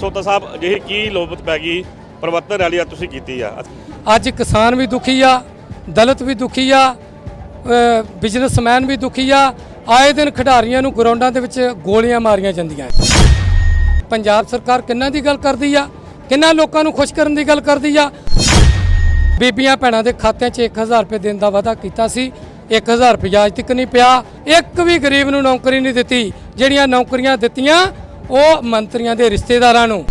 ਸੋਤਾ ਸਾਹਿਬ, ਅਜਿਹੀ ਕੀ ਲੋਬਤ ਪੈ ਗਈ? ਪਰਿਵਰਤਨ ਰੈਲੀ ਅੱਜ ਤੁਸੀਂ ਕੀਤੀ ਆ। ਅੱਜ ਕਿਸਾਨ ਵੀ ਦੁਖੀ ਆ, ਦਲਿਤ ਵੀ ਦੁਖੀ ਆ ਬਿਜ਼ਨਸਮੈਨ ਵੀ ਦੁਖੀ ਆ। ਆਏ ਦਿਨ ਖਿਡਾਰੀਆਂ ਨੂੰ ਗਰਾਊਂਡਾਂ ਦੇ ਵਿੱਚ ਗੋਲੀਆਂ ਮਾਰੀਆਂ ਜਾਂਦੀਆਂ। ਪੰਜਾਬ ਸਰਕਾਰ ਕਿੰਨਾ ਦੀ ਗੱਲ ਕਰਦੀ ਆ? ਕਿੰਨਾ ਲੋਕਾਂ ਨੂੰ ਖੁਸ਼ ਕਰਨ ਦੀ ਗੱਲ ਕਰਦੀ ਆ? ਬੀਬੀਆਂ ਭੈਣਾਂ ਦੇ ਖਾਤਿਆਂ 'ਚ 1000 ਰੁਪਏ ਦੇਣ ਦਾ ਵਾਅਦਾ ਕੀਤਾ ਸੀ। 1000 ਰੁਪਏ ਅੱਜ ਤੱਕ ਨਹੀਂ ਪਿਆ। ਇੱਕ ਵੀ ਗਰੀਬ ਨੂੰ ਨੌਕਰੀ ਨਹੀਂ ਦਿੱਤੀ। ਜਿਹੜੀਆਂ ਨੌਕਰੀਆਂ ਦਿੱਤੀਆਂ ਉਹ ਮੰਤਰੀਆਂ ਦੇ ਰਿਸ਼ਤੇਦਾਰਾਂ ਨੂੰ।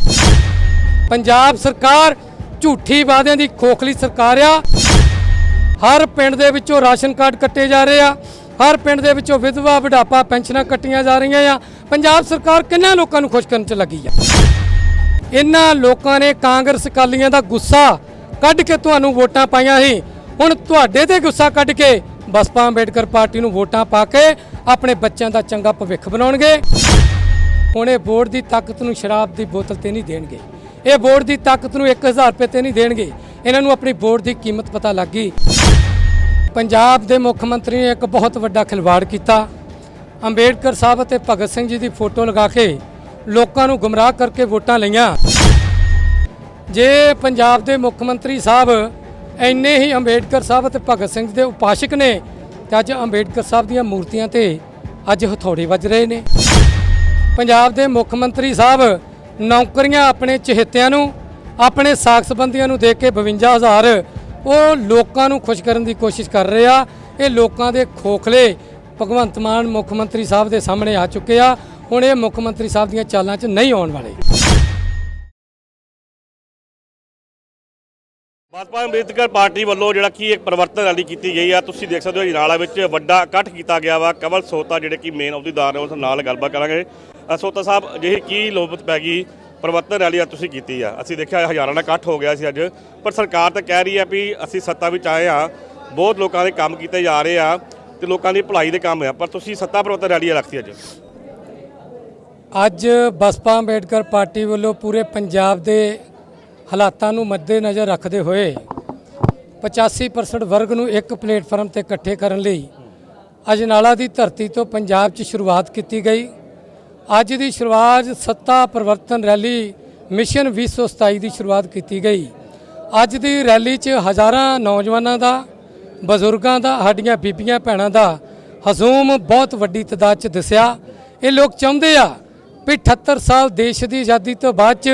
ਪੰਜਾਬ ਸਰਕਾਰ ਝੂਠੀ ਵਾਅਦਿਆਂ ਦੀ ਖੋਖਲੀ ਸਰਕਾਰ ਆ। ਹਰ ਪਿੰਡ ਦੇ ਵਿੱਚੋਂ ਰਾਸ਼ਨ ਕਾਰਡ ਕੱਟੇ ਜਾ ਰਹੇ ਆ। ਹਰ ਪਿੰਡ ਦੇ ਵਿੱਚੋਂ ਵਿਧਵਾ, ਬੁਢਾਪਾ, ਪੈਨਸ਼ਨਾਂ ਕੱਟੀਆਂ ਜਾ ਰਹੀਆਂ ਆ। ਪੰਜਾਬ ਸਰਕਾਰ ਕਿੰਨਾ ਲੋਕਾਂ ਨੂੰ ਖੁਸ਼ ਕਰਨ 'ਚ ਲੱਗੀ ਆ? ਇਹਨਾਂ ਲੋਕਾਂ ਨੇ ਕਾਂਗਰਸ ਅਕਾਲੀਆਂ ਦਾ ਗੁੱਸਾ ਕੱਢ ਕੇ ਤੁਹਾਨੂੰ ਵੋਟਾਂ ਪਾਈਆਂ ਸੀ। ਹੁਣ ਤੁਹਾਡੇ ਤੇ ਗੁੱਸਾ ਕੱਢ ਕੇ ਬਸਪਾ ਅੰਬੇਡਕਰ ਪਾਰਟੀ ਨੂੰ ਵੋਟਾਂ ਪਾ ਕੇ ਆਪਣੇ ਬੱਚਿਆਂ ਦਾ ਚੰਗਾ ਭਵਿੱਖ ਬਣਾਉਣਗੇ। ਹੁਣ ਇਹ ਬੋਰਡ ਦੀ ਤਾਕਤ ਨੂੰ ਸ਼ਰਾਬ ਦੀ ਬੋਤਲ ਤੇ ਨਹੀਂ ਦੇਣਗੇ। ਇਹ ਬੋਰਡ ਦੀ ਤਾਕਤ ਨੂੰ 1000 ਰੁਪਏ ਤੇ ਨਹੀਂ ਦੇਣਗੇ। ਇਹਨਾਂ ਨੂੰ ਆਪਣੀ ਬੋਰਡ ਦੀ ਕੀਮਤ ਪਤਾ ਲੱਗ ਗਈ। ਪੰਜਾਬ ਦੇ ਮੁੱਖ ਮੰਤਰੀ ਨੇ ਇੱਕ ਬਹੁਤ ਵੱਡਾ ਖਿਲਵਾੜ ਕੀਤਾ। ਅੰਬੇਡਕਰ ਸਾਹਿਬ ਅਤੇ ਭਗਤ ਸਿੰਘ ਜੀ ਦੀ ਫੋਟੋ ਲਗਾ ਕੇ ਲੋਕਾਂ ਨੂੰ ਗੁੰਮਰਾਹ ਕਰਕੇ ਵੋਟਾਂ ਲਈਆਂ। ਜੇ ਪੰਜਾਬ ਦੇ ਮੁੱਖ ਮੰਤਰੀ ਸਾਹਿਬ ਇੰਨੇ ਹੀ ਅੰਬੇਡਕਰ ਸਾਹਿਬ ਅਤੇ ਭਗਤ ਸਿੰਘ ਦੇ ਉਪਾਸ਼ਕ ਨੇ, ਤੇ ਅੱਜ ਅੰਬੇਡਕਰ ਸਾਹਿਬ ਦੀਆਂ ਮੂਰਤੀਆਂ ਤੇ ਅੱਜ ਹਥੌੜੇ ਵੱਜ ਰਹੇ ਨੇ। ਪੰਜਾਬ ਦੇ ਮੁੱਖ ਮੰਤਰੀ ਸਾਹਿਬ ਨੌਕਰੀਆਂ ਆਪਣੇ ਚਹੇਤਿਆਂ ਨੂੰ, ਆਪਣੇ ਸਾਖ ਸੰਬੰਧੀਆਂ ਨੂੰ ਦੇ ਕੇ 52000 ਉਹ ਲੋਕਾਂ ਨੂੰ ਖੁਸ਼ ਕਰਨ ਦੀ ਕੋਸ਼ਿਸ਼ ਕਰ ਰਹੇ ਆ। ਇਹ ਲੋਕਾਂ ਦੇ ਖੋਖਲੇ ਭਗਵੰਤ ਮਾਨ ਮੁੱਖ ਮੰਤਰੀ ਸਾਹਿਬ ਦੇ ਸਾਹਮਣੇ ਆ ਚੁੱਕੇ ਆ। ਹੁਣ ਇਹ ਮੁੱਖ ਮੰਤਰੀ ਸਾਹਿਬ ਦੀਆਂ ਚਾਲਾਂ 'ਚ ਨਹੀਂ ਆਉਣ ਵਾਲੇ। ਭਾਜਪਾ ਅੰਬੇਦਕਰ ਪਾਰਟੀ ਵੱਲੋਂ ਜਿਹੜਾ ਕਿ ਇੱਕ ਪਰਿਵਰਤਨ ਰੈਲੀ ਕੀਤੀ ਗਈ ਆ। ਤੁਸੀਂ ਦੇਖ ਸਕਦੇ ਹੋ ਜਨਾਲਾ ਵਿੱਚ ਵੱਡਾ ਇਕੱਠ ਕੀਤਾ ਗਿਆ ਵਾ। ਕਵਲ ਸੋਤਾ ਜਿਹੜੇ ਕਿ ਮੇਨ ਅਹੁਦੇਦਾਰ ਨੇ, ਉਸ ਨਾਲ ਗੱਲਬਾਤ ਕਰਾਂਗੇ। ਸੋਤਾ ਸਾਹਿਬ, ਅਜਿਹੀ ਕੀ ਲੋਬਤ ਪੈ ਗਈ? ਪਰਿਵਰਤਨ ਰੈਲੀ ਅੱਜ ਤੁਸੀਂ ਕੀਤੀ ਆ। ਅਸੀਂ ਦੇਖਿਆ ਹਜ਼ਾਰਾਂ ਦਾ ਇਕੱਠ ਹੋ ਗਿਆ ਸੀ ਅੱਜ। ਪਰ ਸਰਕਾਰ ਤਾਂ ਕਹਿ ਰਹੀ ਆ ਵੀ ਅਸੀਂ ਸੱਤਾ ਵਿੱਚ ਆਏ ਆ। ਬਹੁਤ ਲੋਕਾਂ ਦੇ ਕੰਮ ਕੀਤੇ ਜਾ ਰਹੇ ਆ ਤੇ ਲੋਕਾਂ ਦੀ ਭਲਾਈ ਦੇ ਕੰਮ ਆ। ਪਰ ਤੁਸੀਂ ਸੱਤਾ ਪਰਿਵਰਤਨ ਰੈਲੀ ਰੱਖਤੀ ਅੱਜ। ਅੱਜ ਬਸਪਾ ਅੰਬੇਡਕਰ ਪਾਰਟੀ ਵੱਲੋਂ ਪੂਰੇ ਪੰਜਾਬ ਦੇ ਹਾਲਾਤਾਂ ਨੂੰ ਮੱਦੇਨਜ਼ਰ ਰੱਖਦੇ ਹੋਏ 85% ਵਰਗ ਨੂੰ ਇੱਕ ਪਲੇਟਫਾਰਮ ਤੇ ਇਕੱਠੇ ਕਰਨ ਲਈ ਅਜਨਾਲਾ ਦੀ ਧਰਤੀ ਤੋਂ ਪੰਜਾਬ 'ਚ ਸ਼ੁਰੂਆਤ ਕੀਤੀ ਗਈ। ਅੱਜ ਦੀ ਸ਼ੁਰੂਆਤ ਸੱਤਾ ਪਰਿਵਰਤਨ ਰੈਲੀ ਮਿਸ਼ਨ 2027 ਦੀ ਸ਼ੁਰੂਆਤ ਕੀਤੀ ਗਈ। ਅੱਜ ਦੀ ਰੈਲੀ 'ਚ ਹਜ਼ਾਰਾਂ ਨੌਜਵਾਨਾਂ ਦਾ, ਬਜ਼ੁਰਗਾਂ ਦਾ, ਸਾਡੀਆਂ ਬੀਬੀਆਂ ਭੈਣਾਂ ਦਾ ਹਜ਼ੂਮ ਬਹੁਤ ਵੱਡੀ ਤਾਦਾਦ 'ਚ ਦਿਸਿਆ। ਇਹ ਲੋਕ ਚਾਹੁੰਦੇ ਆ ਵੀ 78 ਸਾਲ ਦੇਸ਼ ਦੀ ਆਜ਼ਾਦੀ ਤੋਂ ਬਾਅਦ 'ਚ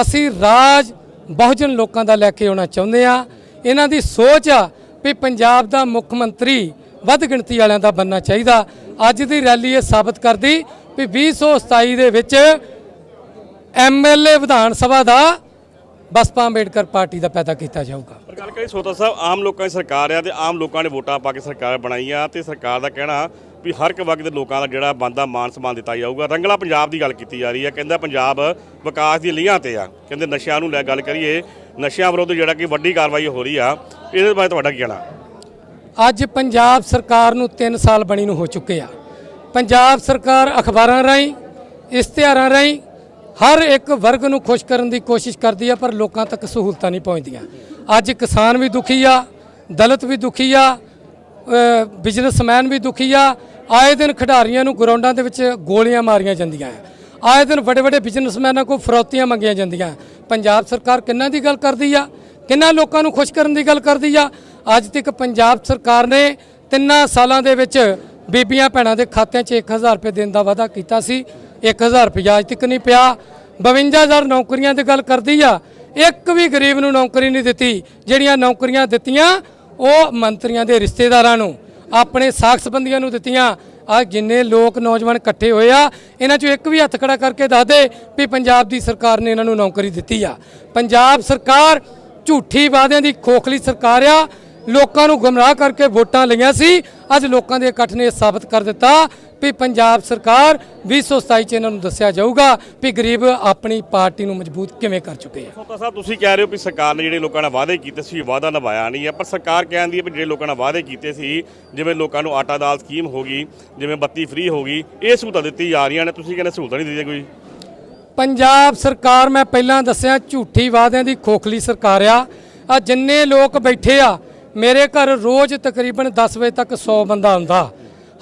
ਅਸੀਂ ਰਾਜ ਬਹੁਜਨ ਲੋਕਾਂ ਦਾ ਲੈ ਕੇ ਆਉਣਾ ਚਾਹੁੰਦੇ ਆ। ਇਹਨਾਂ ਦੀ ਸੋਚ ਆ ਵੀ ਪੰਜਾਬ ਦਾ ਮੁੱਖ ਮੰਤਰੀ ਵੱਧ ਗਿਣਤੀ ਵਾਲਿਆਂ ਦਾ ਬੰਨਣਾ ਚਾਹੀਦਾ। ਅੱਜ ਦੀ ਰੈਲੀ ਇਹ ਸਾਬਤ ਕਰਦੀ ਵੀ 2027 ਦੇ ਵਿੱਚ ਐਮਐਲਏ ਵਿਧਾਨ ਸਭਾ ਦਾ ਬਸਪਾ ਅੰਬੇਡਕਰ ਪਾਰਟੀ ਦਾ ਪੈਦਾ ਕੀਤਾ ਜਾਊਗਾ। ਪਰ ਗੱਲ ਕਰੀ ਸੋਤਾ ਸਾਹਿਬ ਆਮ ਲੋਕਾਂ ਦੀ ਸਰਕਾਰ ਆ ਤੇ ਆਮ ਲੋਕਾਂ ਨੇ ਵੋਟਾਂ ਪਾ ਕੇ ਸਰਕਾਰ ਬਣਾਈ ਆ ਤੇ ਸਰਕਾਰ ਦਾ ਕਹਿਣਾ ਵੀ ਹਰ ਇੱਕ ਵਰਗ ਦੇ ਲੋਕਾਂ ਦਾ ਜਿਹੜਾ ਬੰਦਾ ਮਾਨ ਸਨਮਾਨ ਦਿੱਤਾ ਜਾਊਗਾ। ਰੰਗਲਾ ਪੰਜਾਬ ਦੀ ਗੱਲ ਕੀਤੀ ਜਾ ਰਹੀ ਹੈ ਕਹਿੰਦਾ ਪੰਜਾਬ ਵਿਕਾਸ ਦੀ ਲੀਹਾਂ ਤੇ ਆ। ਕਹਿੰਦੇ ਨਸ਼ਿਆਂ ਨੂੰ ਲੈ ਗੱਲ ਕਰੀਏ ਨਸ਼ਿਆਂ ਵਿਰੁੱਧ ਜਿਹੜਾ ਕਿ ਵੱਡੀ ਕਾਰਵਾਈ ਹੋ ਰਹੀ ਆ ਇਹਦੇ ਬਾਰੇ ਤੁਹਾਡਾ ਕੀ ਕਹਿਣਾ? ਅੱਜ ਪੰਜਾਬ ਸਰਕਾਰ ਨੂੰ 3 ਸਾਲ ਬਣੀ ਨੂੰ ਹੋ ਚੁੱਕੇ ਆ। ਪੰਜਾਬ ਸਰਕਾਰ ਅਖਬਾਰਾਂ ਰਾਹੀਂ, ਇਸ਼ਤਿਹਾਰਾਂ ਰਾਹੀਂ ਹਰ ਇੱਕ ਵਰਗ ਨੂੰ ਖੁਸ਼ ਕਰਨ ਦੀ ਕੋਸ਼ਿਸ਼ ਕਰਦੀ ਆ, ਪਰ ਲੋਕਾਂ ਤੱਕ ਸਹੂਲਤਾਂ ਨਹੀਂ ਪਹੁੰਚਦੀਆਂ। ਅੱਜ ਕਿਸਾਨ ਵੀ ਦੁਖੀ ਆ, ਦਲਿਤ ਵੀ ਦੁਖੀ ਆ ਬਿਜ਼ਨਸਮੈਨ ਵੀ ਦੁਖੀ ਆ। ਆਏ ਦਿਨ ਖਿਡਾਰੀਆਂ ਨੂੰ ਗਰਾਊਂਡਾਂ ਦੇ ਵਿੱਚ ਗੋਲੀਆਂ ਮਾਰੀਆਂ ਜਾਂਦੀਆਂ ਆ। ਆਏ ਦਿਨ ਵੱਡੇ ਵੱਡੇ ਬਿਜ਼ਨਸਮੈਨਾਂ ਕੋਲ ਫਰੋਤੀਆਂ ਮੰਗੀਆਂ ਜਾਂਦੀਆਂ। ਪੰਜਾਬ ਸਰਕਾਰ ਕਿੰਨਾ ਦੀ ਗੱਲ ਕਰਦੀ ਆ? ਕਿੰਨਾ ਲੋਕਾਂ ਨੂੰ ਖੁਸ਼ ਕਰਨ ਦੀ ਗੱਲ ਕਰਦੀ ਆ? ਅੱਜ ਤੱਕ ਪੰਜਾਬ ਸਰਕਾਰ ਨੇ ਤਿੰਨਾਂ ਸਾਲਾਂ ਦੇ ਵਿੱਚ ਬੀਬੀਆਂ ਭੈਣਾਂ ਦੇ ਖਾਤਿਆਂ 'ਚ 1000 ਰੁਪਏ ਦੇਣ ਦਾ ਵਾਅਦਾ ਕੀਤਾ ਸੀ। 1000 ਰੁਪਏ ਅੱਜ ਤੱਕ ਨਹੀਂ ਪਿਆ। 52000 ਨੌਕਰੀਆਂ ਦੀ ਗੱਲ ਕਰਦੀ ਆ। ਇੱਕ ਵੀ ਗਰੀਬ ਨੂੰ ਨੌਕਰੀ ਨਹੀਂ ਦਿੱਤੀ। ਜਿਹੜੀਆਂ ਨੌਕਰੀਆਂ ਦਿੱਤੀਆਂ, ਉਹ ਮੰਤਰੀਆਂ ਦੇ ਰਿਸ਼ਤੇਦਾਰਾਂ ਨੂੰ, ਆਪਣੇ ਸਾਖ ਸੰਬੰਧੀਆਂ ਨੂੰ ਦਿੱਤੀਆਂ। ਆ ਜਿੰਨੇ ਲੋਕ ਨੌਜਵਾਨ ਇਕੱਠੇ ਹੋਏ ਆ, ਇਹਨਾਂ ਚੋਂ ਇੱਕ ਵੀ ਹੱਥ ਖੜਾ ਕਰਕੇ ਦੱਸ ਦੇ ਵੀ ਪੰਜਾਬ ਦੀ ਸਰਕਾਰ ਨੇ ਇਹਨਾਂ ਨੂੰ ਨੌਕਰੀ ਦਿੱਤੀ ਆ। ਪੰਜਾਬ ਸਰਕਾਰ ਝੂਠੀ ਵਾਅਦਿਆਂ ਦੀ ਖੋਖਲੀ ਸਰਕਾਰ ਆ। ਲੋਕਾਂ ਨੂੰ ਗੁੰਮਰਾਹ ਕਰਕੇ ਵੋਟਾਂ ਲਈਆਂ ਸੀ। ਅੱਜ ਲੋਕਾਂ ਦੇ ਇਕੱਠ ਨੇ ਸਾਬਤ ਕਰ ਦਿੱਤਾ ਵੀ ਪੰਜਾਬ ਸਰਕਾਰ 2027 ਚ ਇਹਨਾਂ ਨੂੰ ਦੱਸਿਆ ਜਾਊਗਾ ਵੀ ਗਰੀਬ ਆਪਣੀ ਪਾਰਟੀ ਨੂੰ ਮਜ਼ਬੂਤ ਕਿਵੇਂ ਕਰ ਚੁੱਕੇ ਆ। ਸੋਤਾ ਸਾਹਿਬ ਤੁਸੀਂ ਕਹਿ ਰਹੇ ਹੋ ਵੀ ਸਰਕਾਰ ਨੇ ਜਿਹੜੇ ਲੋਕਾਂ ਨਾਲ ਵਾਅਦੇ ਕੀਤੇ ਸੀ ਵਾਅਦਾ ਨਿਭਾਇਆ ਨਹੀਂ ਹੈ ਪਰ ਸਰਕਾਰ ਕਹਿੰਦੀ ਹੈ ਵੀ ਜਿਹੜੇ ਲੋਕਾਂ ਨਾਲ ਵਾਅਦੇ ਕੀਤੇ ਸੀ ਜਿਵੇਂ ਲੋਕਾਂ ਨੂੰ ਆਟਾ ਦਾਲ ਸਕੀਮ ਹੋ ਗਈ ਜਿਵੇਂ ਬੱਤੀ ਫ੍ਰੀ ਹੋ ਗਈ ਇਹ ਸਹੂਲਤਾਂ ਦਿੱਤੀ ਜਾ ਰਹੀਆਂ ਨੇ। ਤੁਸੀਂ ਕਹਿੰਦੇ ਸਹੂਲਤਾਂ ਨਹੀਂ ਦਿੱਤੀਆਂ ਕੋਈ? ਪੰਜਾਬ ਸਰਕਾਰ ਮੈਂ ਪਹਿਲਾਂ ਦੱਸਿਆ ਝੂਠੀ ਵਾਅਦਿਆਂ ਦੀ ਖੋਖਲੀ ਸਰਕਾਰ ਆ। ਆ ਜਿੰਨੇ ਲੋਕ ਬੈਠੇ ਆ ਮੇਰੇ ਘਰ ਰੋਜ਼ ਤਕਰੀਬਨ 10 ਵਜੇ ਤੱਕ 100 ਬੰਦਾ ਆਉਂਦਾ।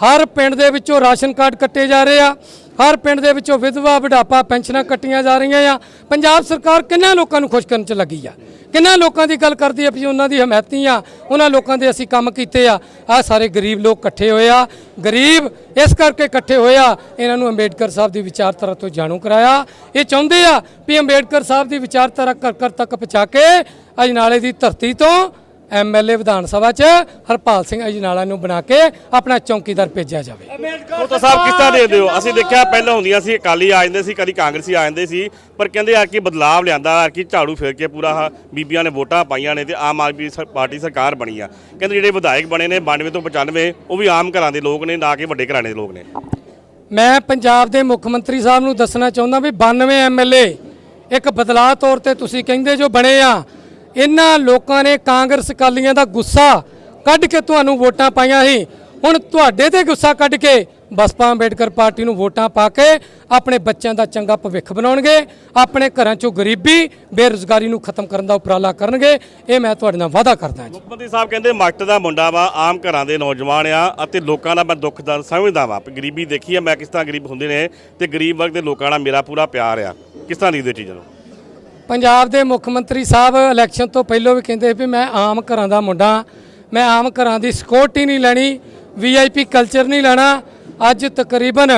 ਹਰ ਪਿੰਡ ਦੇ ਵਿੱਚੋਂ ਰਾਸ਼ਨ ਕਾਰਡ ਕੱਟੇ ਜਾ ਰਹੇ ਆ। ਹਰ ਪਿੰਡ ਦੇ ਵਿੱਚੋਂ ਵਿਧਵਾ, ਬੁਢਾਪਾ ਪੈਨਸ਼ਨਾਂ ਕੱਟੀਆਂ ਜਾ ਰਹੀਆਂ ਆ। ਪੰਜਾਬ ਸਰਕਾਰ ਕਿੰਨਾ ਲੋਕਾਂ ਨੂੰ ਖੁਸ਼ ਕਰਨ ਚ ਲੱਗੀ ਆ? ਕਿੰਨਾ ਲੋਕਾਂ ਦੀ ਗੱਲ ਕਰਦੀ ਆ ਵੀ ਉਹਨਾਂ ਦੀ ਹਮਾਇਤੀ ਆ? ਉਹਨਾਂ ਲੋਕਾਂ ਦੇ ਅਸੀਂ ਕੰਮ ਕੀਤੇ ਆ। ਆ ਸਾਰੇ ਗਰੀਬ ਲੋਕ ਇਕੱਠੇ ਹੋਏ ਆ। ਗਰੀਬ ਇਸ ਕਰਕੇ ਇਕੱਠੇ ਹੋਏ ਆ, ਇਹਨਾਂ ਨੂੰ ਅੰਬੇਡਕਰ ਸਾਹਿਬ ਦੀ ਵਿਚਾਰਧਾਰਾ ਤੋਂ ਜਾਣੂ ਕਰਾਇਆ। ਇਹ ਚਾਹੁੰਦੇ ਆ ਵੀ ਅੰਬੇਡਕਰ ਸਾਹਿਬ ਦੀ ਵਿਚਾਰਧਾਰਾ ਘਰ ਘਰ ਤੱਕ ਪਹੁੰਚਾ ਕੇ ਅਜਨਾਲੇ ਦੀ ਧਰਤੀ ਤੋਂ ਐਮਐਲਏ ਵਿਧਾਨ ਸਭਾ 'ਚ ਹਰਪਾਲ ਸਿੰਘ ਅਜਨਾਲਾ ਨੂੰ ਬਣਾ ਕੇ ਆਪਣਾ ਚੌਕੀਦਾਰ ਭੇਜਿਆ ਜਾਵੇ। ਸੋਤਾ ਸਾਹਿਬ ਕਿਸ ਤਰ੍ਹਾਂ ਦੇਖਦੇ ਹੋ ਅਸੀਂ ਦੇਖਿਆ ਪਹਿਲਾਂ ਹੁੰਦੀਆਂ ਸੀ ਅਕਾਲੀ ਆ ਜਾਂਦੇ ਸੀ ਕਦੀ ਕਾਂਗਰਸੀ ਆ ਜਾਂਦੇ ਸੀ ਪਰ ਕਹਿੰਦੇ ਆ ਕਿ ਬਦਲਾਵ ਲਿਆਂਦਾ ਆ ਕਿ ਝਾੜੂ ਫੇਰ ਕੇ ਪੂਰਾ ਆਹ ਬੀਬੀਆਂ ਨੇ ਵੋਟਾਂ ਪਾਈਆਂ ਨੇ ਤੇ ਆਮ ਆਦਮੀ ਸਰ- ਪਾਰਟੀ ਸਰਕਾਰ ਬਣੀ ਆ। ਕਹਿੰਦੇ ਜਿਹੜੇ ਵਿਧਾਇਕ ਬਣੇ ਨੇ 92 ਤੋਂ 95 ਉਹ ਵੀ ਆਮ ਘਰਾਂ ਦੇ ਲੋਕ ਨੇ ਨਾ ਕਿ ਵੱਡੇ ਘਰਾਣੇ ਦੇ ਲੋਕ ਨੇ। ਮੈਂ ਪੰਜਾਬ ਦੇ ਮੁੱਖ ਮੰਤਰੀ ਸਾਹਿਬ ਨੂੰ ਦੱਸਣਾ ਚਾਹੁੰਦਾ ਵੀ 92 ਐਮਐਲਏ ਇੱਕ ਬਦਲਾਅ ਤੌਰ ਤੇ ਤੁਸੀਂ ਕਹਿੰਦੇ ਜੋ ਬਣੇ ਆ ਇਹਨਾਂ ਲੋਕਾਂ ਨੇ ਕਾਂਗਰਸ ਅਕਾਲੀਆਂ ਦਾ ਗੁੱਸਾ ਕੱਢ ਕੇ ਤੁਹਾਨੂੰ ਵੋਟਾਂ ਪਾਈਆਂ ਸੀ। ਹੁਣ ਤੁਹਾਡੇ ਤੇ ਗੁੱਸਾ ਕੱਢ ਕੇ ਬਸਪਾ ਅੰਬੇਡਕਰ ਪਾਰਟੀ ਨੂੰ ਵੋਟਾਂ ਪਾ ਕੇ ਆਪਣੇ ਬੱਚਿਆਂ ਦਾ ਚੰਗਾ ਭਵਿੱਖ ਬਣਾਉਣਗੇ, ਆਪਣੇ ਘਰਾਂ ਚੋਂ ਗਰੀਬੀ, ਬੇਰੁਜ਼ਗਾਰੀ ਨੂੰ ਖਤਮ ਕਰਨ ਦਾ ਉਪਰਾਲਾ ਕਰਨਗੇ। ਇਹ ਮੈਂ ਤੁਹਾਡੇ ਨਾਲ ਵਾਅਦਾ ਕਰਦਾ ਜੀ। ਮੁੱਖ ਮੰਤਰੀ ਸਾਹਿਬ ਕਹਿੰਦੇ ਮੱਟ ਦਾ ਮੁੰਡਾ ਵਾ, ਆਮ ਘਰਾਂ ਦੇ ਨੌਜਵਾਨ ਆ ਅਤੇ ਲੋਕਾਂ ਦਾ ਮੈਂ ਦੁੱਖ ਦਾ, ਸਮਝਦਾ ਵਾ। ਗਰੀਬੀ ਦੇਖੀ ਆ ਮੈਂ ਕਿਸ ਤਰ੍ਹਾਂ ਗਰੀਬ ਹੁੰਦੇ ਨੇ ਤੇ ਗਰੀਬ ਵਰਗ ਦੇ ਲੋਕਾਂ ਨਾਲ ਮੇਰਾ ਪੂਰਾ ਪਿਆਰ ਆ। ਕਿਸ ਤਰ੍ਹਾਂ ਦੀ ਚੀਜ਼ਾਂ ਨੂੰ? ਪੰਜਾਬ ਦੇ ਮੁੱਖ ਮੰਤਰੀ ਸਾਹਿਬ ਇਲੈਕਸ਼ਨ ਤੋਂ ਪਹਿਲਾਂ ਵੀ ਕਹਿੰਦੇ ਵੀ ਮੈਂ ਆਮ ਘਰਾਂ ਦਾ ਮੁੰਡਾ ਮੈਂ ਆਮ ਘਰਾਂ ਦੀ ਸਿਕਿਉਰਿਟੀ ਨਹੀਂ ਲੈਣੀ ਵੀਆਈਪੀ ਕਲਚਰ ਨਹੀਂ ਲੈਣਾ। ਅੱਜ ਤਕਰੀਬਨ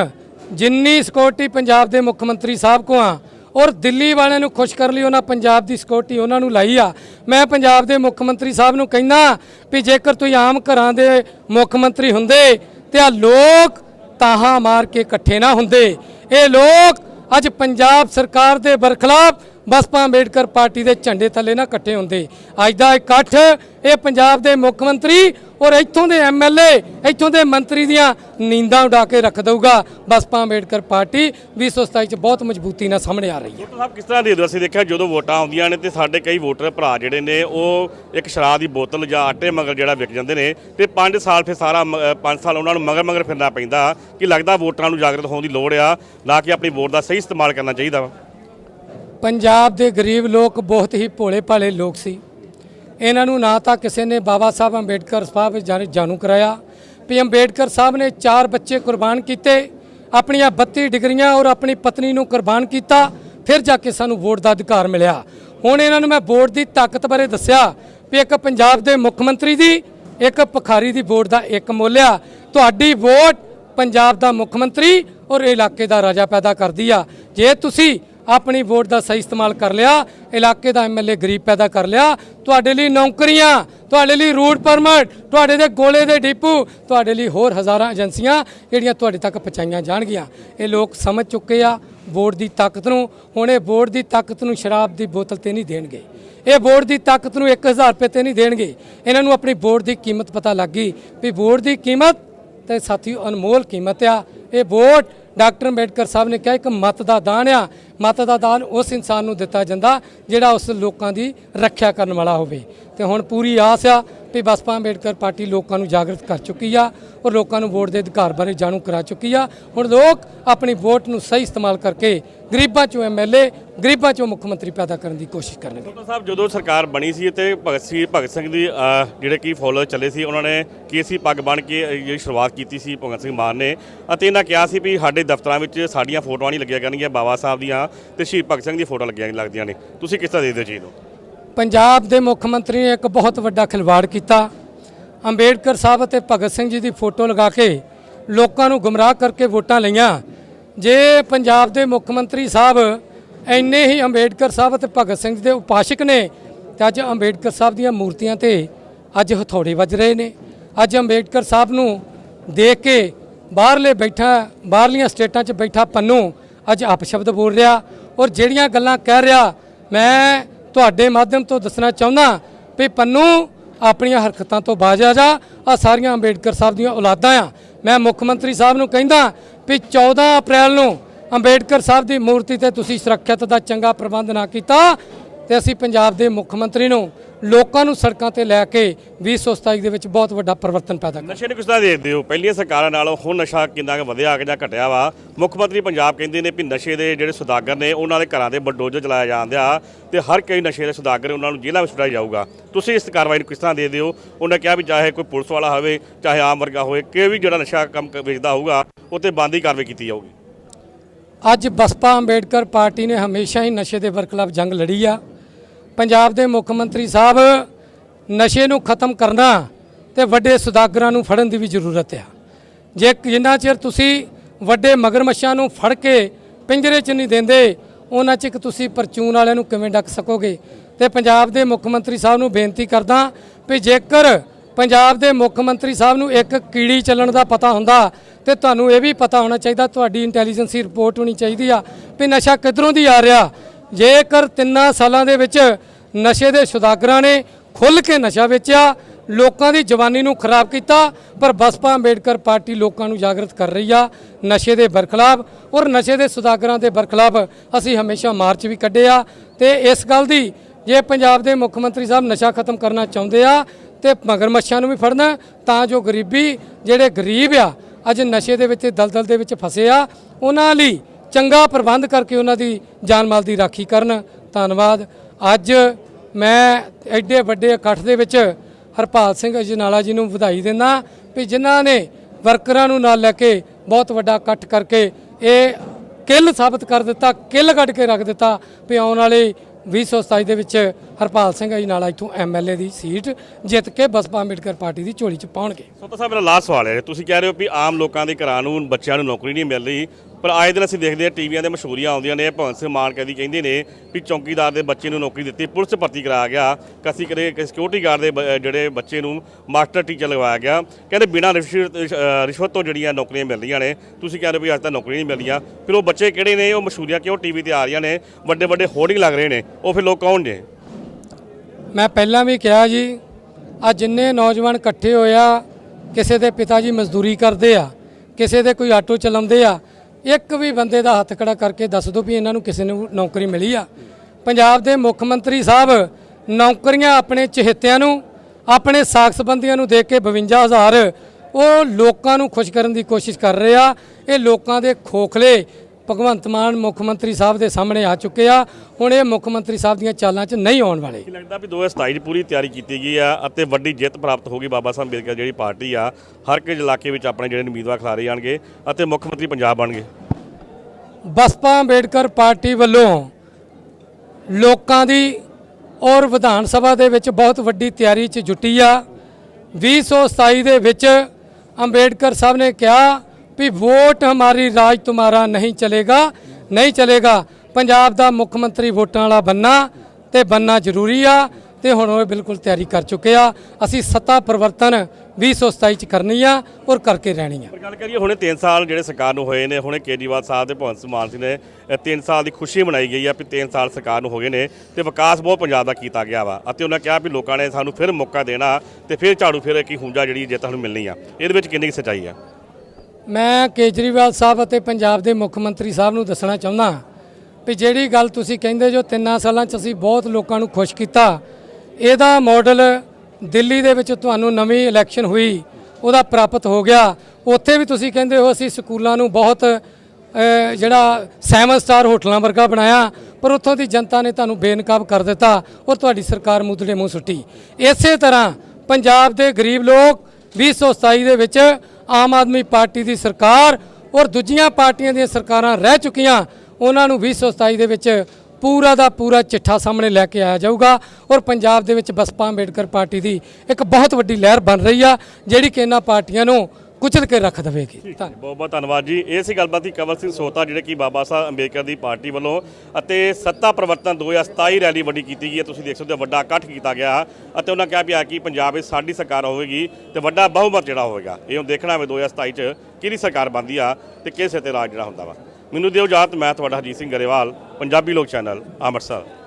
ਜਿੰਨੀ ਸਿਕਿਉਰਿਟੀ ਪੰਜਾਬ ਦੇ ਮੁੱਖ ਮੰਤਰੀ ਸਾਹਿਬ ਕੋ ਆ, ਔਰ ਦਿੱਲੀ ਵਾਲਿਆਂ ਨੂੰ ਖੁਸ਼ ਕਰਨ ਲਈ ਉਹਨਾਂ ਪੰਜਾਬ ਦੀ ਸਿਕਿਉਰਿਟੀ ਉਹਨਾਂ ਨੂੰ ਲਾਈ ਆ। ਮੈਂ ਪੰਜਾਬ ਦੇ ਮੁੱਖ ਮੰਤਰੀ ਸਾਹਿਬ ਨੂੰ ਕਹਿੰਦਾ ਵੀ ਜੇਕਰ ਤੁਸੀਂ ਆਮ ਘਰਾਂ ਦੇ ਮੁੱਖ ਮੰਤਰੀ ਹੁੰਦੇ ਤੇ ਆ ਲੋਕ ਤਾਹਾਂ ਮਾਰ ਕੇ ਇਕੱਠੇ ਨਾ ਹੁੰਦੇ। ਇਹ ਲੋਕ ਅੱਜ ਪੰਜਾਬ ਸਰਕਾਰ ਦੇ ਬਰਖਲਾਫ ਬਸਪਾ ਅੰਬੇਡਕਰ ਪਾਰਟੀ ਦੇ ਝੰਡੇ ਥੱਲੇ ਨਾ ਇਕੱਠੇ ਹੁੰਦੇ। ਅੱਜ ਦਾ ਇਕੱਠ ਇਹ ਪੰਜਾਬ ਦੇ ਮੁੱਖ ਮੰਤਰੀ ਔਰ ਇੱਥੋਂ ਦੇ ਐਮਐਲਏ ਇੱਥੋਂ ਦੇ ਮੰਤਰੀ ਦੀਆਂ ਨੀਂਦਾਂ ਉਡਾ ਕੇ ਰੱਖ ਦਊਗਾ। ਬਸਪਾ ਅੰਬੇਡਕਰ ਪਾਰਟੀ 2027 ਚ ਬਹੁਤ ਮਜ਼ਬੂਤੀ ਨਾਲ ਸਾਹਮਣੇ ਆ ਰਹੀ ਹੈ। ਸਾਹਿਬ ਕਿਸ ਤਰ੍ਹਾਂ ਦੇ ਅਸੀਂ ਦੇਖਿਆ ਜਦੋਂ ਵੋਟਾਂ ਆਉਂਦੀਆਂ ਨੇ ਤੇ ਸਾਡੇ ਕਈ ਵੋਟਰ ਭਰਾ ਜਿਹੜੇ ਨੇ, ਉਹ ਇੱਕ ਸ਼ਰਾਬ ਦੀ ਬੋਤਲ ਜਾਂ ਆਟੇ ਮਗਰ ਜਿਹੜਾ ਵਿਕ ਜਾਂਦੇ ਨੇ ਤੇ 5 ਸਾਲ ਫਿਰ ਸਾਰਾ 5 ਸਾਲ ਉਹਨਾਂ ਨੂੰ ਮਗਰ ਮਗਰ ਫਿਰਨਾ ਪੈਂਦਾ ਕਿ ਲੱਗਦਾ ਵੋਟਰਾਂ ਨੂੰ ਜਾਗਰਤ ਹੋਣ ਦੀ ਲੋੜ ਆ, ਨਾ ਕਿ ਆਪਣੀ ਵੋਟ ਦਾ ਸਹੀ ਇਸਤੇਮਾਲ ਕਰਨਾ ਚਾਹੀਦਾ ਵਾ। ਪੰਜਾਬ ਦੇ ਗਰੀਬ ਲੋਕ ਬਹੁਤ ਹੀ ਭੋਲੇ ਭਾਲੇ ਲੋਕ ਸੀ। ਇਹਨਾਂ ਨੂੰ ਨਾ ਤਾਂ ਕਿਸੇ ਨੇ ਬਾਬਾ ਸਾਹਿਬ ਅੰਬੇਡਕਰ ਸਾਹਿਬ ਜਾਣੂ ਕਰਾਇਆ। ਵੀ ਅੰਬੇਡਕਰ ਸਾਹਿਬ ਨੇ ਚਾਰ ਬੱਚੇ ਕੁਰਬਾਨ ਕੀਤੇ, ਆਪਣੀਆਂ 32 ਡਿਗਰੀਆਂ ਔਰ ਆਪਣੀ ਪਤਨੀ ਨੂੰ ਕੁਰਬਾਨ ਕੀਤਾ, ਫਿਰ ਜਾ ਕੇ ਸਾਨੂੰ ਵੋਟ ਦਾ ਅਧਿਕਾਰ ਮਿਲਿਆ। ਹੁਣ ਇਹਨਾਂ ਨੂੰ ਮੈਂ ਵੋਟ ਦੀ ਤਾਕਤ ਬਾਰੇ ਦੱਸਿਆ ਵੀ ਇੱਕ ਪੰਜਾਬ ਦੇ ਮੁੱਖ ਮੰਤਰੀ ਦੀ, ਇੱਕ ਭਖਾਰੀ ਦੀ ਵੋਟ ਦਾ ਇੱਕ ਮੁੱਲਿਆ ਤੁਹਾਡੀ ਵੋਟ ਪੰਜਾਬ ਦਾ ਮੁੱਖ ਮੰਤਰੀ ਔਰ ਇਲਾਕੇ ਦਾ ਰਾਜਾ ਪੈਦਾ ਕਰਦੀ ਆ। ਜੇ ਤੁਸੀਂ ਆਪਣੀ ਵੋਟ ਦਾ ਸਹੀ ਇਸਤੇਮਾਲ ਕਰ ਲਿਆ, ਇਲਾਕੇ ਦਾ ਐਮਐਲਏ ਗਰੀਬ ਪੈਦਾ ਕਰ ਲਿਆ। ਤੁਹਾਡੇ ਲਈ ਨੌਕਰੀਆਂ, ਤੁਹਾਡੇ ਲਈ ਰੂਟ ਪਰਮਿਟ, ਤੁਹਾਡੇ ਦੇ ਗੋਲੇ ਦੇ ਡਿਪੂ, ਤੁਹਾਡੇ ਲਈ ਹੋਰ ਹਜ਼ਾਰਾਂ ਏਜੰਸੀਆਂ ਜਿਹੜੀਆਂ ਤੁਹਾਡੇ ਤੱਕ ਪਹੁੰਚਾਈਆਂ ਜਾਣਗੀਆਂ। ਇਹ ਲੋਕ ਸਮਝ ਚੁੱਕੇ ਆ ਵੋਟ ਦੀ ਤਾਕਤ ਨੂੰ। ਹੁਣ ਇਹ ਵੋਟ ਦੀ ਤਾਕਤ ਨੂੰ ਸ਼ਰਾਬ ਦੀ ਬੋਤਲ ਤੇ ਨਹੀਂ ਦੇਣਗੇ। ਇਹ ਵੋਟ ਦੀ ਤਾਕਤ ਨੂੰ 1000 ਰੁਪਏ ਤੇ ਨਹੀਂ ਦੇਣਗੇ। ਇਹਨਾਂ ਨੂੰ ਆਪਣੀ ਵੋਟ ਦੀ ਕੀਮਤ ਪਤਾ ਲੱਗ ਗਈ ਵੀ ਵੋਟ ਦੀ ਕੀਮਤ ਤੇ ਸਾਥੀ ਅਨਮੋਲ ਕੀਮਤ ਆ। ਇਹ ਵੋਟ ਡਾਕਟਰ ਅੰਬੇਡਕਰ ਸਾਹਿਬ ਨੇ ਕਿਹਾ ਇੱਕ ਮਤ ਦਾ ਦਾਨ ਆ। ਮਤ ਦਾ ਦਾਨ ਉਸ ਇਨਸਾਨ ਨੂੰ ਦਿੱਤਾ ਜਾਂਦਾ ਜਿਹੜਾ ਉਸ ਲੋਕਾਂ ਦੀ ਰੱਖਿਆ ਕਰਨ ਵਾਲਾ ਹੋਵੇ। ਤੇ ਹੁਣ ਪੂਰੀ ਆਸ ਆ ਵੀ ਬਸਪਾ ਅੰਬੇਡਕਰ ਪਾਰਟੀ ਲੋਕਾਂ ਨੂੰ ਜਾਗਰਤ ਕਰ ਚੁੱਕੀ ਆ ਔਰ ਲੋਕਾਂ ਨੂੰ ਵੋਟ ਦੇ ਅਧਿਕਾਰ ਬਾਰੇ ਜਾਣੂ ਕਰਾ ਚੁੱਕੀ ਆ। ਹੁਣ ਲੋਕ ਆਪਣੀ ਵੋਟ ਨੂੰ ਸਹੀ ਇਸਤੇਮਾਲ ਕਰਕੇ ਗਰੀਬਾਂ ਚੋਂ ਐਮਐਲਏ ਗਰੀਬਾਂ ਚੋਂ ਮੁੱਖ ਮੰਤਰੀ ਪੈਦਾ ਕਰਨ ਦੀ ਕੋਸ਼ਿਸ਼ ਕਰਨਗੇ। ਡਾਕਟਰ ਸਾਹਿਬ, ਜਦੋਂ ਸਰਕਾਰ ਬਣੀ ਸੀ ਤੇ ਭਗਤ ਸਿੰਘ ਭਗਤ ਸਿੰਘ ਦੀ ਜਿਹੜੇ ਕੀ ਫੋਲੋ ਚੱਲੇ ਸੀ, ਉਹਨਾਂ ਨੇ ਕੇਸੀ ਪੱਗ ਬਣ ਕੇ ਜਿਹੜੀ ਸ਼ੁਰੂਆਤ ਕੀਤੀ ਸੀ ਭਗਤ ਸਿੰਘ ਮਾਨ ਨੇ, ਅਤੇ ਇਹਨਾਂ ਕਿਹਾ ਸੀ ਵੀ ਸਾਡੇ ਦਫ਼ਤਰਾਂ ਵਿੱਚ ਸਾਡੀਆਂ ਫੋਟੋਆਂ ਨਹੀਂ ਲੱਗੀਆਂ ਕਰਨਗੀਆਂ, ਬਾਬਾ ਸਾਹਿਬ ਦੀਆਂ ਤੇ ਸ਼ਹੀਦ ਭਗਤ ਸਿੰਘ ਦੀ ਫੋਟੋ ਲੱਗੀਆਂ ਲੱਗਦੀਆਂ ਨੇ। ਤੁਸੀਂ ਕਿਸ ਤਰ੍ਹਾਂ ਦੇਖਦੇ ਹੋ ਚੀਜ਼ ਨੂੰ? ਪੰਜਾਬ ਦੇ ਮੁੱਖ ਮੰਤਰੀ ਨੇ ਇੱਕ ਬਹੁਤ ਵੱਡਾ ਖਿਲਵਾੜ ਕੀਤਾ। ਅੰਬੇਡਕਰ ਸਾਹਿਬ ਅਤੇ ਭਗਤ ਸਿੰਘ ਜੀ ਦੀ ਫੋਟੋ ਲਗਾ ਕੇ ਲੋਕਾਂ ਨੂੰ ਗੁੰਮਰਾਹ ਕਰਕੇ ਵੋਟਾਂ ਲਈਆਂ। ਜੇ ਪੰਜਾਬ ਦੇ ਮੁੱਖ ਮੰਤਰੀ ਸਾਹਿਬ ਇੰਨੇ ਹੀ ਅੰਬੇਡਕਰ ਸਾਹਿਬ ਅਤੇ ਭਗਤ ਸਿੰਘ ਜੀ ਦੇ ਉਪਾਸ਼ਕ ਨੇ, ਤੇ ਅੱਜ ਅੰਬੇਡਕਰ ਸਾਹਿਬ ਦੀਆਂ ਮੂਰਤੀਆਂ ਤੇ ਅੱਜ ਹਥੌੜੇ ਵੱਜ ਰਹੇ ਨੇ। ਅੱਜ ਅੰਬੇਡਕਰ ਸਾਹਿਬ ਨੂੰ ਦੇਖ ਕੇ ਬਾਹਰਲੇ ਬੈਠਾ, ਬਾਹਰਲੀਆਂ ਸਟੇਟਾਂ 'ਚ ਬੈਠਾ ਪੰਨੂ ਅੱਜ ਅਪਸ਼ਬਦ ਬੋਲ ਰਿਹਾ ਔਰ ਜਿਹੜੀਆਂ ਗੱਲਾਂ ਕਹਿ ਰਿਹਾ, ਮੈਂ ਤੁਹਾਡੇ ਮਾਧਿਅਮ ਤੋਂ ਦੱਸਣਾ ਚਾਹੁੰਦਾ ਵੀ ਪੰਨੂ, ਆਪਣੀਆਂ ਹਰਕਤਾਂ ਤੋਂ ਬਾਜ ਆ ਜਾ। ਆ ਸਾਰੀਆਂ ਅੰਬੇਡਕਰ ਸਾਹਿਬ ਦੀਆਂ ਔਲਾਦਾਂ ਆ। ਮੈਂ ਮੁੱਖ ਮੰਤਰੀ ਸਾਹਿਬ ਨੂੰ ਕਹਿੰਦਾ ਵੀ 14 ਅਪ੍ਰੈਲ ਨੂੰ ਅੰਬੇਡਕਰ ਸਾਹਿਬ ਦੀ ਮੂਰਤੀ ਤੇ ਤੁਸੀਂ ਸੁਰੱਖਿਅਤ ਦਾ ਚੰਗਾ ਪ੍ਰਬੰਧ ਨਾ ਕੀਤਾ ਤੇ ਅਸੀਂ ਪੰਜਾਬ ਦੇ ਮੁੱਖ ਮੰਤਰੀ ਨੂੰ ਲੋਕਾਂ ਨੂੰ ਸੜਕਾਂ ਤੇ ਲੈ ਕੇ 2027 ਦੇ ਵਿੱਚ ਬਹੁਤ ਵੱਡਾ ਪਰਿਵਰਤਨ ਪੈਦਾ ਕਰਾਂਗੇ ਨਸ਼ੇ ਨੂੰ ਕਿਸ ਤਰ੍ਹਾਂ ਦੇਖਦੇ ਹੋ? ਪਹਿਲੀਆਂ ਸਰਕਾਰਾਂ ਨਾਲੋਂ ਹੁਣ ਨਸ਼ਾ ਕਿੰਨਾ ਕੁ ਵਧਿਆ ਕਿ ਜਾਂ ਘਟਿਆ ਵਾ? ਮੁੱਖ ਮੰਤਰੀ ਪੰਜਾਬ ਕਹਿੰਦੇ ਨੇ ਵੀ ਨਸ਼ੇ ਦੇ ਜਿਹੜੇ ਸੁਦਾਗਰ ਨੇ ਉਹਨਾਂ ਦੇ ਘਰਾਂ ਦੇ ਬਲਡੋਜ਼ਰ ਚਲਾਇਆ ਜਾਂਦਿਆ ਤੇ ਹਰ ਕੋਈ ਨਸ਼ੇ ਦੇ ਸੁਦਾਗਰ ਉਹਨਾਂ ਨੂੰ ਜੇਲ੍ਹਾਂ ਵਿੱਚ ਸੁੱਟਿਆ ਜਾਊਗਾ। ਤੁਸੀਂ ਇਸ ਕਾਰਵਾਈ ਨੂੰ ਕਿਸ ਤਰ੍ਹਾਂ ਦੇਖਦੇ ਹੋ? ਉਹਨੇ ਕਿਹਾ ਵੀ ਚਾਹੇ ਕੋਈ ਪੁਲਿਸ ਵਾਲਾ ਹੋਵੇ ਚਾਹੇ ਆਮ ਵਰਗਾ ਹੋਵੇ ਕੋਈ ਵੀ ਜਿਹੜਾ ਨਸ਼ਾ ਕੰਮ ਕ- ਵੇਚਦਾ ਹੋਊਗਾ ਉਹ ਤੇ ਬੰਦ ਕਾਰਵਾਈ ਕੀਤੀ ਜਾਊਗੀ। ਅੱਜ ਬਸਪਾ ਅੰਬੇਡਕਰ ਪਾਰਟੀ ਨੇ ਹਮੇਸ਼ਾ ਹੀ ਨਸ਼ੇ ਦੇ ਵਰਖਲਾਫ ਜੰਗ ਲੜੀ ਆ। ਪੰਜਾਬ ਦੇ ਮੁੱਖ ਮੰਤਰੀ ਸਾਹਿਬ, ਨਸ਼ੇ ਨੂੰ ਖਤਮ ਕਰਨਾ ਤੇ ਵੱਡੇ ਸੁਦਾਗਰਾਂ ਨੂੰ ਫੜਨ ਦੀ ਵੀ ਜ਼ਰੂਰਤ ਆ। ਜੇ ਜਿੰਨਾ ਚਿਰ ਤੁਸੀਂ ਵੱਡੇ ਮਗਰਮੱਛਾਂ ਨੂੰ ਫੜ ਕੇ ਪਿੰਜਰੇ 'ਚ ਨਹੀਂ ਦਿੰਦੇ, ਉਹਨਾਂ ਚਿਰ ਤੁਸੀਂ ਪਰਚੂਨ ਵਾਲਿਆਂ ਨੂੰ ਕਿਵੇਂ ਡੱਕ ਸਕੋਗੇ? ਤੇ ਪੰਜਾਬ ਦੇ ਮੁੱਖ ਮੰਤਰੀ ਸਾਹਿਬ ਨੂੰ ਬੇਨਤੀ ਕਰਦਾ ਵੀ ਜੇਕਰ ਪੰਜਾਬ ਦੇ ਮੁੱਖ ਮੰਤਰੀ ਸਾਹਿਬ ਨੂੰ ਇੱਕ ਕੀੜੀ ਚੱਲਣ ਦਾ ਪਤਾ ਹੁੰਦਾ, ਤੇ ਤੁਹਾਨੂੰ ਇਹ ਵੀ ਪਤਾ ਹੋਣਾ ਚਾਹੀਦਾ, ਤੁਹਾਡੀ ਇੰਟੈਲੀਜੈਂਸੀ ਰਿਪੋਰਟ ਹੋਣੀ ਚਾਹੀਦੀ ਆ ਵੀ ਨਸ਼ਾ ਕਿੱਧਰੋਂ ਦੀ ਆ ਰਿਹਾ। ਜੇਕਰ ਤਿੰਨਾਂ ਸਾਲਾਂ ਦੇ ਵਿੱਚ ਨਸ਼ੇ ਦੇ ਸੁਦਾਗਰਾਂ ਨੇ ਖੁੱਲ ਕੇ ਨਸ਼ਾ ਵੇਚਿਆ, ਲੋਕਾਂ ਦੀ ਜਵਾਨੀ ਨੂੰ ਖਰਾਬ ਕੀਤਾ, ਪਰ ਬਸਪਾ ਅੰਬੇਡਕਰ ਪਾਰਟੀ ਲੋਕਾਂ ਨੂੰ ਜਾਗਰਤ ਕਰ ਰਹੀ ਆ ਨਸ਼ੇ ਦੇ ਬਰਖਲਾਫ ਔਰ ਨਸ਼ੇ ਦੇ ਸੁਦਾਗਰਾਂ ਦੇ ਬਰਖਲਾਫ ਅਸੀਂ ਹਮੇਸ਼ਾ ਮਾਰਚ ਵੀ ਕੱਢੇ ਆ ਤੇ ਇਸ ਗੱਲ ਦੀ ਜੇ ਪੰਜਾਬ ਦੇ ਮੁੱਖ ਮੰਤਰੀ ਸਾਹਿਬ ਨਸ਼ਾ ਖਤਮ ਕਰਨਾ ਚਾਹੁੰਦੇ ਆ ਤੇ ਮਗਰਮੱਛਾਂ ਨੂੰ ਵੀ ਫੜਨਾ, ਤਾਂ ਜੋ ਗਰੀਬੀ ਜਿਹੜੇ ਗਰੀਬ ਆ, ਅੱਜ ਨਸ਼ੇ ਦੇ ਵਿੱਚ, ਦਲਦਲ ਦੇ ਵਿੱਚ ਫਸੇ ਆ, ਉਹਨਾਂ ਲਈ ਚੰਗਾ ਪ੍ਰਬੰਧ ਕਰਕੇ ਉਹਨਾਂ ਦੀ ਜਾਨ ਮਾਲ ਦੀ ਰਾਖੀ ਕਰਨ। ਧੰਨਵਾਦ। ਅੱਜ ਮੈਂ ਐਡੇ ਵੱਡੇ ਇਕੱਠ ਦੇ ਵਿੱਚ ਹਰਪਾਲ ਸਿੰਘ ਅਜਨਾਲਾ ਜੀ ਨੂੰ ਵਧਾਈ ਦਿੰਦਾ ਵੀ ਜਿਨ੍ਹਾਂ ਨੇ ਵਰਕਰਾਂ ਨੂੰ ਨਾਲ ਲੈ ਕੇ ਬਹੁਤ ਵੱਡਾ ਇਕੱਠ ਕਰਕੇ ਇਹ ਕਿੱਲ ਸਾਬਤ ਕਰ ਦਿੱਤਾ, ਕਿੱਲ ਕੱਢ ਕੇ ਰੱਖ ਦਿੱਤਾ ਵੀ ਆਉਣ ਵਾਲੇ 2027 ਦੇ ਵਿੱਚ ਹਰਪਾਲ ਸਿੰਘ ਅਜਨਾਲਾ ਇੱਥੋਂ ਐਮਐਲਏ ਦੀ ਸੀਟ ਜਿੱਤ ਕੇ ਬਸਪਾ ਅੰਬੇਡਕਰ ਪਾਰਟੀ ਦੀ ਝੋਲੀ 'ਚ ਪਾਉਣਗੇ। ਸੋਤਾ ਸਾਹਿਬ ਮੇਰਾ ਲਾਸਟ ਸਵਾਲ ਹੈ। ਤੁਸੀਂ ਕਹਿ ਰਹੇ ਹੋ ਵੀ ਆਮ ਲੋਕਾਂ ਦੇ ਘਰਾਂ ਨੂੰ, ਬੱਚਿਆਂ ਨੂੰ ਨੌਕਰੀ ਨਹੀਂ ਮਿਲ ਰਹੀ। ਪਰ ਆਏ ਦਿਨ ਅਸੀਂ ਦੇਖਦੇ ਹਾਂ ਟੀਵੀਆਂ ਦੇ ਮਸ਼ਹੂਰੀਆਂ ਆਉਂਦੀਆਂ ਨੇ ਭਗਵੰਤ ਸਿੰਘ ਮਾਨ ਕਦੀ ਕਹਿੰਦੇ ਨੇ ਵੀ ਚੌਕੀਦਾਰ ਦੇ ਬੱਚੇ ਨੂੰ ਨੌਕਰੀ ਦਿੱਤੀ, ਪੁਲਿਸ 'ਚ ਭਰਤੀ ਕਰਾਇਆ ਗਿਆ। ਕਸੀ ਕਰੇ ਸਿਕਿਉਰਿਟੀ ਗਾਰਡ ਦੇ ਬ- ਜਿਹੜੇ ਬੱਚੇ ਨੂੰ ਮਾਸਟਰ ਟੀਚਰ ਲਗਵਾਇਆ ਗਿਆ। ਕਹਿੰਦੇ ਬਿਨਾਂ ਰਿਸ਼ਵਤ ਰਿਸ਼ਵਤ ਤੋਂ ਜਿਹੜੀਆਂ ਨੌਕਰੀਆਂ ਮਿਲ ਰਹੀਆਂ ਨੇ, ਤੁਸੀਂ ਕਹਿ ਰਹੇ ਹੋ ਵੀ ਅੱਜ ਤਾਂ ਨੌਕਰੀ ਨਹੀਂ ਮਿਲਦੀਆਂ। ਫਿਰ ਉਹ ਬੱਚੇ ਕਿਹੜੇ ਨੇ, ਉਹ ਮਸ਼ਹੂਰੀਆਂ ਕਿਉਂ ਟੀਵੀ ਤੇ ਆ ਰਹੀਆਂ ਨੇ? ਵੱਡੇ ਵੱਡੇ ਹੋਰਡਿੰਗ ਲੱਗ ਰਹੇ ਨੇ। ਉਹ ਫਿਰ ਲੋਕ ਕੌਣ ਨੇ? ਮੈਂ ਪਹਿਲਾਂ ਵੀ ਕਿਹਾ ਜੀ ਆ ਜਿੰਨੇ ਨੌਜਵਾਨ ਇਕੱਠੇ ਹੋਇਆ ਕਿਸੇ ਦੇ ਪਿਤਾ ਜੀ ਮਜ਼ਦੂਰੀ ਕਰਦੇ ਆ, ਕਿਸੇ ਦੇ ਕੋਈ ਆਟੋ ਚਲਾਉਂਦੇ ਆ ਇੱਕ ਵੀ ਬੰਦੇ ਦਾ ਹੱਥ ਖੜਾ ਕਰਕੇ ਦੱਸ ਦਿਓ ਵੀ ਇਹਨਾਂ ਨੂੰ ਕਿਸੇ ਨੂੰ ਨੌਕਰੀ ਮਿਲੀ ਆ। ਪੰਜਾਬ ਦੇ ਮੁੱਖ ਮੰਤਰੀ ਸਾਹਿਬ ਨੌਕਰੀਆਂ ਆਪਣੇ ਚਹੇਤਿਆਂ ਨੂੰ, ਆਪਣੇ ਸਾਖ ਸੰਬੰਧੀਆਂ ਨੂੰ ਦੇ ਕੇ 52000 ਉਹ ਲੋਕਾਂ ਨੂੰ ਖੁਸ਼ ਕਰਨ ਦੀ ਕੋਸ਼ਿਸ਼ ਕਰ ਰਹੇ ਆ। ਇਹ ਲੋਕਾਂ ਦੇ ਖੋਖਲੇ ਭਗਵੰਤ ਮਾਨ ਮੁੱਖ ਮੰਤਰੀ ਸਾਹਿਬ ਦੇ ਸਾਹਮਣੇ ਆ ਚੁੱਕੇ ਆ। ਹੁਣ ਇਹ ਮੁੱਖ ਮੰਤਰੀ ਸਾਹਿਬ ਦੀਆਂ ਚਾਲਾਂ 'ਚ ਨਹੀਂ ਆਉਣ ਵਾਲੇ। ਕੀ ਲੱਗਦਾ ਵੀ 2027 'ਚ ਪੂਰੀ ਤਿਆਰੀ ਕੀਤੀ ਗਈ ਆ ਅਤੇ ਵੱਡੀ ਜਿੱਤ ਪ੍ਰਾਪਤ ਹੋਗੀ ਬਾਬਾ ਸਾਹਿਬ ਅੰਬੇਦਕਰ ਜਿਹੜੀ ਪਾਰਟੀ ਆ ਹਰ ਇੱਕ ਇਲਾਕੇ ਵਿੱਚ ਆਪਣੇ ਜਿਹੜੇ ਉਮੀਦਵਾਰ ਖਿਲਾਰੇ ਜਾਣਗੇ ਅਤੇ ਮੁੱਖ ਮੰਤਰੀ ਪੰਜਾਬ ਬਣਨਗੇ। ਬਸਪਾ ਅੰਬੇਡਕਰ ਪਾਰਟੀ ਵੱਲੋਂ ਲੋਕਾਂ ਦੀ ਔਰ ਵਿਧਾਨ ਸਭਾ ਦੇ ਵਿੱਚ ਬਹੁਤ ਵੱਡੀ ਤਿਆਰੀ 'ਚ ਜੁਟੀ ਆ। 2027 ਦੇ ਵਿੱਚ ਅੰਬੇਡਕਰ ਸਾਹਿਬ ਨੇ ਕਿਹਾ ਵੀ ਵੋਟ ਹਮਾਰੀ ਰਾਜ ਤੁਮਾਰਾ ਨਹੀਂ ਚਲੇਗਾ ਨਹੀਂ ਚਲੇਗਾ। ਪੰਜਾਬ ਦਾ ਮੁੱਖ ਮੰਤਰੀ ਵੋਟਾਂ ਵਾਲਾ ਬੰਨਾ, ਤੇ ਬੰਨਾ ਜ਼ਰੂਰੀ ਆ, ਤੇ ਹੁਣ ਉਹ ਬਿਲਕੁਲ ਤਿਆਰੀ ਕਰ ਚੁੱਕੇ ਆ। ਅਸੀਂ ਸੱਤਾ ਪਰਿਵਰਤਨ 2027 ਚ ਕਰਨੀ ਆ ਔਰ ਕਰਕੇ ਰਹਿਣੀ ਆ। ਪਰ ਗੱਲ ਕਰੀਏ, ਹੁਣੇ 3 ਸਾਲ ਜਿਹੜੇ ਸਰਕਾਰ ਨੂੰ ਹੋਏ ਨੇ, ਹੁਣੇ ਕੇਜਰੀਵਾਲ ਸਾਹਿਬ ਤੇ ਭਗਵੰਤ ਸਿੰਘ ਮਾਨ ਸਿੰਘ ਨੇ 3 ਸਾਲ ਦੀ ਖੁਸ਼ੀ ਮਨਾਈ ਗਈ ਆ ਵੀ 3 ਸਾਲ ਸਰਕਾਰ ਨੂੰ ਹੋ ਗਏ ਨੇ ਤੇ ਵਿਕਾਸ ਬਹੁਤ ਪੰਜਾਬ ਦਾ ਕੀਤਾ ਗਿਆ ਵਾ। ਅਤੇ ਉਹਨਾਂ ਕਿਹਾ ਵੀ ਲੋਕਾਂ ਨੇ ਸਾਨੂੰ ਫਿਰ ਮੌਕਾ ਦੇਣਾ ਤੇ ਫਿਰ ਝਾੜੂ ਫਿਰ ਕੀ ਹੁੰਜਾ ਜਿਹੜੀ ਜਿੱਤ ਸਾਨੂੰ ਮਿਲਣੀ ਆ। ਇਹਦੇ ਵਿੱਚ ਕਿੰਨੀ ਕੁ ਸੱਚਾਈ ਆ? ਮੈਂ ਕੇਜਰੀਵਾਲ ਸਾਹਿਬ ਅਤੇ ਪੰਜਾਬ ਦੇ ਮੁੱਖ ਮੰਤਰੀ ਸਾਹਿਬ ਨੂੰ ਦੱਸਣਾ ਚਾਹੁੰਦਾ ਵੀ ਜਿਹੜੀ ਗੱਲ ਤੁਸੀਂ ਕਹਿੰਦੇ ਜੋ ਤਿੰਨਾਂ ਸਾਲਾਂ 'ਚ ਅਸੀਂ ਬਹੁਤ ਲੋਕਾਂ ਨੂੰ ਖੁਸ਼ ਕੀਤਾ, ਇਹਦਾ ਮਾਡਲ ਦਿੱਲੀ ਦੇ ਵਿੱਚ ਤੁਹਾਨੂੰ ਨਵੀਂ ਇਲੈਕਸ਼ਨ ਹੋਈ, ਉਹਦਾ ਪ੍ਰਾਪਤ ਹੋ ਗਿਆ। ਉੱਥੇ ਵੀ ਤੁਸੀਂ ਕਹਿੰਦੇ ਹੋ ਅਸੀਂ ਸਕੂਲਾਂ ਨੂੰ ਬਹੁਤ ਜਿਹੜਾ ਸੈਵਨ ਸਟਾਰ ਹੋਟਲਾਂ ਵਰਗਾ ਬਣਾਇਆ, ਪਰ ਉੱਥੋਂ ਦੀ ਜਨਤਾ ਨੇ ਤੁਹਾਨੂੰ ਬੇਨਕਾਬ ਕਰ ਦਿੱਤਾ ਔਰ ਤੁਹਾਡੀ ਸਰਕਾਰ ਮੁੱਦੜੇ ਮੂੰਹ ਸੁੱਟੀ। ਇਸੇ ਤਰ੍ਹਾਂ ਪੰਜਾਬ ਦੇ ਗਰੀਬ ਲੋਕ 2027 ਦੇ ਵਿੱਚ ਆਮ ਆਦਮੀ ਪਾਰਟੀ ਦੀ ਸਰਕਾਰ ਔਰ ਦੂਜੀਆਂ ਪਾਰਟੀਆਂ ਦੀਆਂ ਸਰਕਾਰਾਂ ਰਹਿ ਚੁੱਕੀਆਂ, ਉਹਨਾਂ ਨੂੰ 2027 ਦੇ ਵਿੱਚ ਪੂਰਾ ਦਾ ਪੂਰਾ ਚਿੱਠਾ ਸਾਹਮਣੇ ਲੈ ਕੇ ਆਇਆ ਜਾਊਗਾ ਔਰ ਪੰਜਾਬ ਦੇ ਵਿੱਚ ਬਸਪਾ ਅੰਬੇਡਕਰ ਪਾਰਟੀ ਦੀ ਇੱਕ ਬਹੁਤ ਵੱਡੀ ਲਹਿਰ ਬਣ ਰਹੀ ਆ, ਜਿਹੜੀ ਕਿ ਇਹਨਾਂ ਪਾਰਟੀਆਂ ਨੂੰ ਕੁਚਲ ਕੇ ਰੱਖ ਦੇਵੇਗੀ। ਬਹੁਤ ਬਹੁਤ ਧੰਨਵਾਦ ਜੀ। ਇਹ ਸੀ ਗੱਲਬਾਤ ਦੀ ਕਵਲ ਸਿੰਘ ਸੋਤਾ ਜਿਹੜੇ ਕਿ ਬਾਬਾ ਸਾਹਿਬ ਅੰਬੇਦਕਰ ਦੀ ਪਾਰਟੀ ਵੱਲੋਂ ਅਤੇ ਸੱਤਾ ਪਰਿਵਰਤਨ 2027 ਰੈਲੀ ਵੱਡੀ ਕੀਤੀ ਗਈ ਹੈ। ਤੁਸੀਂ ਦੇਖ ਸਕਦੇ ਹੋ ਵੱਡਾ ਇਕੱਠ ਕੀਤਾ ਗਿਆ ਅਤੇ ਉਹਨਾਂ ਕਿਹਾ ਵੀ ਆ ਕਿ ਪੰਜਾਬ ਵਿੱਚ ਸਾਡੀ ਸਰਕਾਰ ਹੋਵੇਗੀ ਤੇ ਵੱਡਾ ਬਹੁਮਤ ਜਿਹੜਾ ਹੋਵੇਗਾ। ਇਹ ਹੁਣ ਦੇਖਣਾ ਹੋਵੇ 2027 ਚ ਕਿਹਦੀ ਸਰਕਾਰ ਬਣਦੀ ਆ ਤੇ ਕਿਸ ਤੇ ਰਾਜ ਜਿਹੜਾ ਹੁੰਦਾ ਵਾ। ਮੈਨੂੰ ਦਿਓ ਇਜਾਜ਼ਤ ਮੈਂ ਤੁਹਾਡਾ ਹਰਜੀਤ ਸਿੰਘ ਗਰੇਵਾਲ ਪੰਜਾਬੀ ਲੋਕ ਚੈਨਲ ਅੰਮ੍ਰਿਤਸਰ।